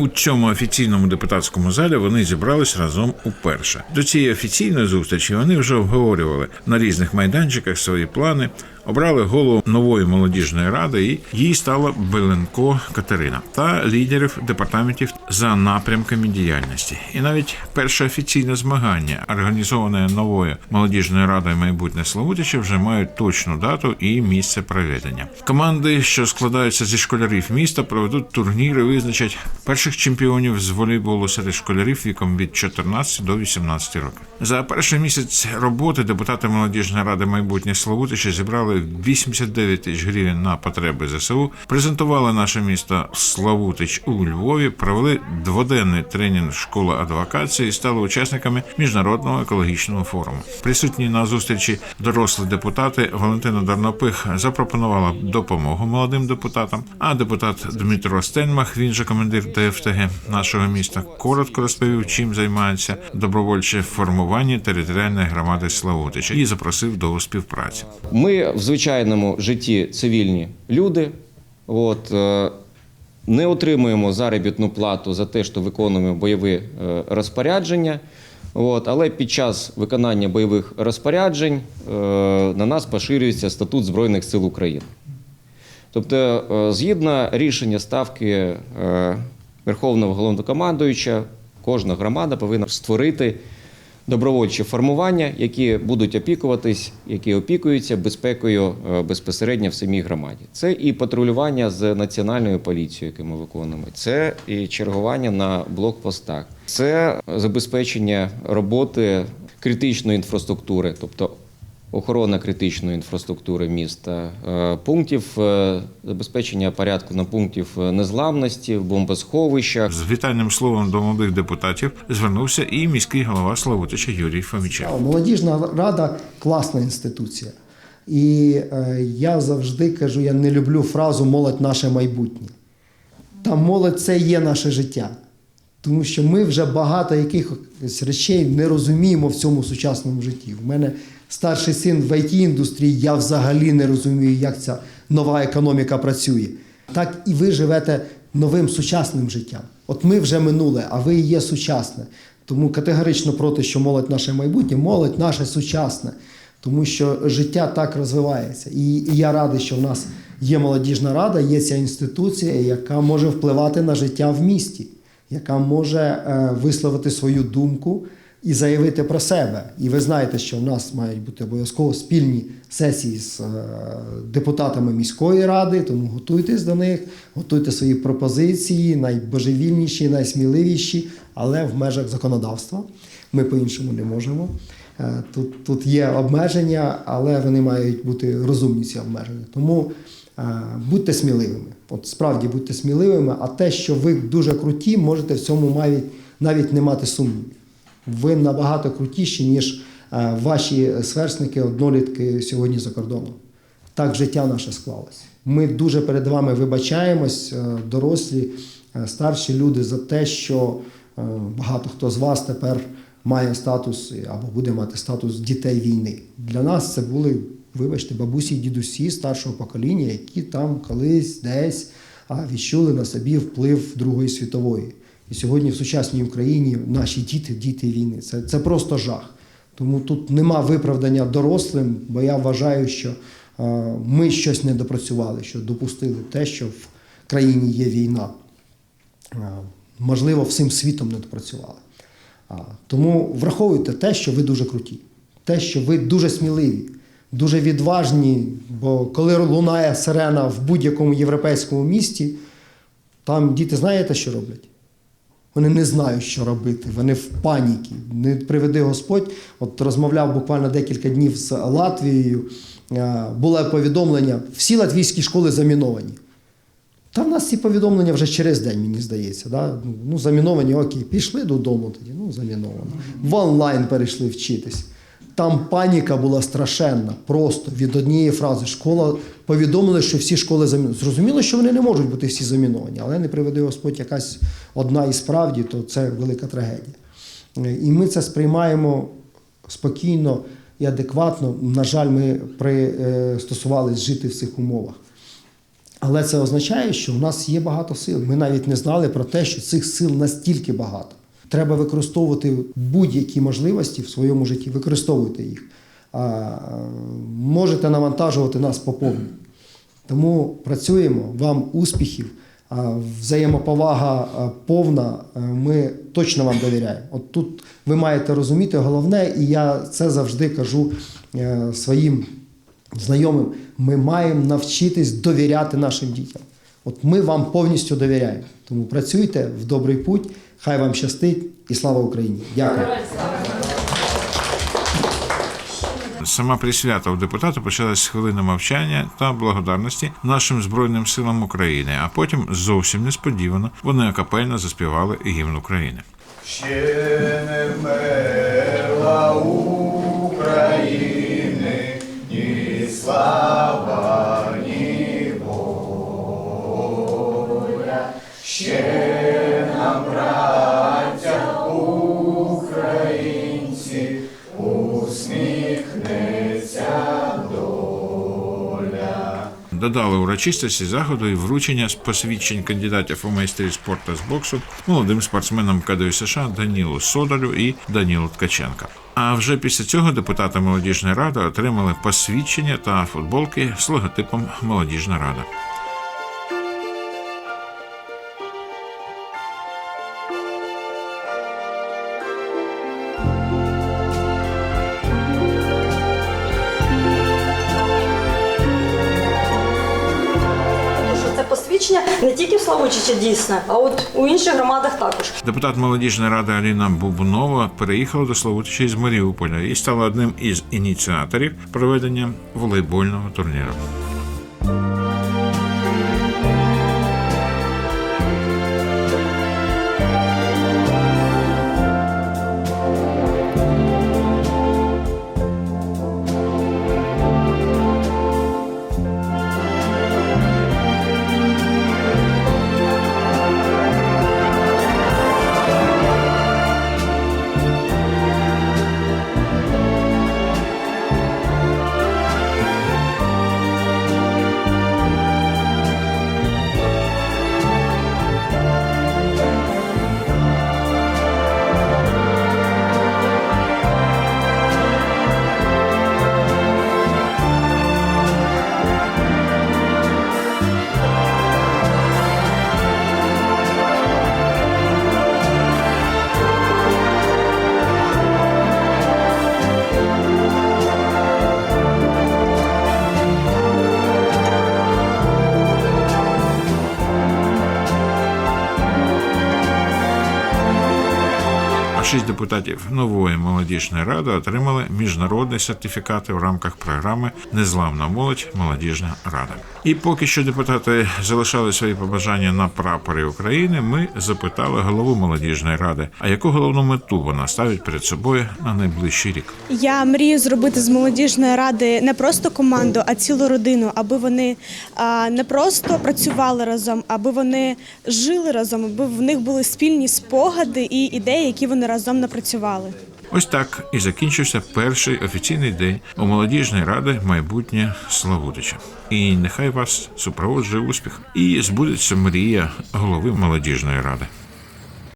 У цьому офіційному депутатському залі вони зібрались разом уперше. До цієї офіційної зустрічі вони вже обговорювали на різних майданчиках свої плани, обрали голову нової молодіжної ради, і їй стала Беленко Катерина та лідерів департаментів за напрямками діяльності. І навіть перше офіційне змагання, організоване новою молодіжною радою майбутнє Славутича, вже мають точну дату і місце проведення. Команди, що складаються зі школярів міста, проведуть турніри, визначать перших чемпіонів з волейболу серед школярів віком від 14 до 18 років. За перший місяць роботи депутати молодіжної ради майбутнє Славутича зібрали 89 тисяч гривень на потреби ЗСУ, презентували наше місто Славутич у Львові, провели дводенний тренінг школи адвокації і стали учасниками міжнародного екологічного форуму. Присутні на зустрічі дорослі депутати Валентина Дарнопих запропонувала допомогу молодим депутатам. А депутат Дмитро Стенмах, він же командир ДФТГ нашого міста, коротко розповів, чим займається добровольче формування територіальної громади Славутича і запросив до співпраці. Ми в звичайному житті цивільні люди. От, е, не отримуємо заробітну плату за те, що виконуємо бойові е, розпорядження. От, але під час виконання бойових розпоряджень е, на нас поширюється статут Збройних сил України. Тобто, згідно рішення ставки Верховного головнокомандуюча, кожна громада повинна створити добровольчі формування, які будуть опікуватись, які опікуються безпекою е, безпосередньо в самій громаді. Це і патрулювання з національною поліцією, яке ми виконуємо, це і чергування на блокпостах, це забезпечення роботи критичної інфраструктури, тобто охорона критичної інфраструктури міста, е, пунктів е, забезпечення порядку на пунктів е, незламності, в бомбосховищах. З вітальним словом до молодих депутатів звернувся і міський голова Славутича Юрій Фомічев. Молодіжна рада класна інституція. І е, я завжди кажу: я не люблю фразу молодь наше майбутнє. Та молодь це є наше життя. Тому що ми вже багато якихось речей не розуміємо в цьому сучасному житті. У мене старший син в it індустрії, я взагалі не розумію, як ця нова економіка працює. Так і ви живете новим сучасним життям. От ми вже минуле, а ви і є сучасне. Тому категорично проти, що молодь наше майбутнє, молодь наше сучасне. Тому що життя так розвивається. І, я радий, що в нас є молодіжна рада, є ця інституція, яка може впливати на життя в місті, яка може е, висловити свою думку і заявити про себе. І ви знаєте, що в нас мають бути обов'язково спільні сесії з е, депутатами міської ради, тому готуйтесь до них, готуйте свої пропозиції, найбожевільніші, найсміливіші, але в межах законодавства. Ми по-іншому не можемо. Е, Тут, тут є обмеження, але вони мають бути розумні ці обмеження. Тому е, будьте сміливими. От справді будьте сміливими, а те, що ви дуже круті, можете в цьому навіть, навіть не мати сумнівів. Ви набагато крутіші, ніж е, ваші сверстники, однолітки сьогодні за кордоном. Так життя наше склалося. Ми дуже перед вами вибачаємось, е, дорослі, е, старші люди, за те, що багато хто з вас тепер має статус або буде мати статус дітей війни. Для нас це були, вибачте, бабусі і дідусі старшого покоління, які там колись десь відчули на собі вплив Другої світової. І сьогодні в сучасній Україні наші діти діти війни. Це, це просто жах. Тому тут нема виправдання дорослим, бо я вважаю, що е, ми щось не допрацювали, що допустили те, що в країні є війна. Е, можливо, всім світом не допрацювали. Тому враховуйте те, що ви дуже круті, те, що ви дуже сміливі, дуже відважні. Бо коли лунає сирена в будь-якому європейському місті, там діти знаєте, що роблять? Вони не знають, що робити, вони в паніці. Не приведи Господь. От розмовляв буквально декілька днів з Латвією. Е, Було повідомлення: всі латвійські школи заміновані. Та в нас ці повідомлення вже через день, мені здається. Да? Ну, заміновані, окей, пішли додому тоді, ну, заміновано. В онлайн перейшли вчитись. Там паніка була страшенна, просто від однієї фрази. Школа повідомили, що всі школи заміновані. Зрозуміло, що вони не можуть бути всі заміновані, але не приведе Господь якась одна і справді, то це велика трагедія. Е, І ми це сприймаємо спокійно і адекватно. На жаль, ми пристосувалися жити в цих умовах. Але це означає, що в нас є багато сил. Ми навіть не знали про те, що цих сил настільки багато. Треба використовувати будь-які можливості в своєму житті. Використовуйте їх. А, можете навантажувати нас по повній. Тому працюємо, вам успіхів, взаємоповага повна. Ми точно вам довіряємо. От тут ви маєте розуміти головне, і я це завжди кажу е, своїм знайомим. Ми маємо навчитись довіряти нашим дітям. От ми вам повністю довіряємо. Тому працюйте в добрий путь, хай вам щастить і слава Україні! Дякую. Сама присвята у депутата почалась з хвилини мовчання та благодарності нашим збройним силам України. А потім зовсім несподівано вони акапельно заспівали гімн України. Ще не вмерла України, ні слава, Ще нам, браття українці, усміхнеться доля. Додали урочистості заходу і вручення з посвідчень кандидатів у майстрі спорту з боксу молодим спортсменам КДУ США Данілу Содолю і Данілу Ткаченка. А вже після цього депутати молодіжної ради отримали посвідчення та футболки з логотипом Молодіжна рада. Це не тільки в Славутичі дійсне, а от у інших громадах також. Депутат молодіжної ради Аліна Бубнова переїхала до Славутича із Маріуполя і стала одним із ініціаторів проведення волейбольного турніру. А шість депутатів нової молодіжної ради отримали міжнародні сертифікати в рамках програми Незламна молодь Молодіжна рада. І поки що депутати залишали свої побажання на прапорі України. Ми запитали голову молодіжної ради, а яку головну мету вона ставить перед собою на найближчий рік. Я мрію зробити з молодіжної ради не просто команду, а цілу родину, аби вони не просто працювали разом, аби вони жили разом, аби в них були спільні спогади і ідеї, які вони разом напрацювали. Ось так і закінчився перший офіційний день у молодіжної ради майбутнє Славутича. І нехай вас супроводжує успіх і збудеться мрія голови молодіжної ради.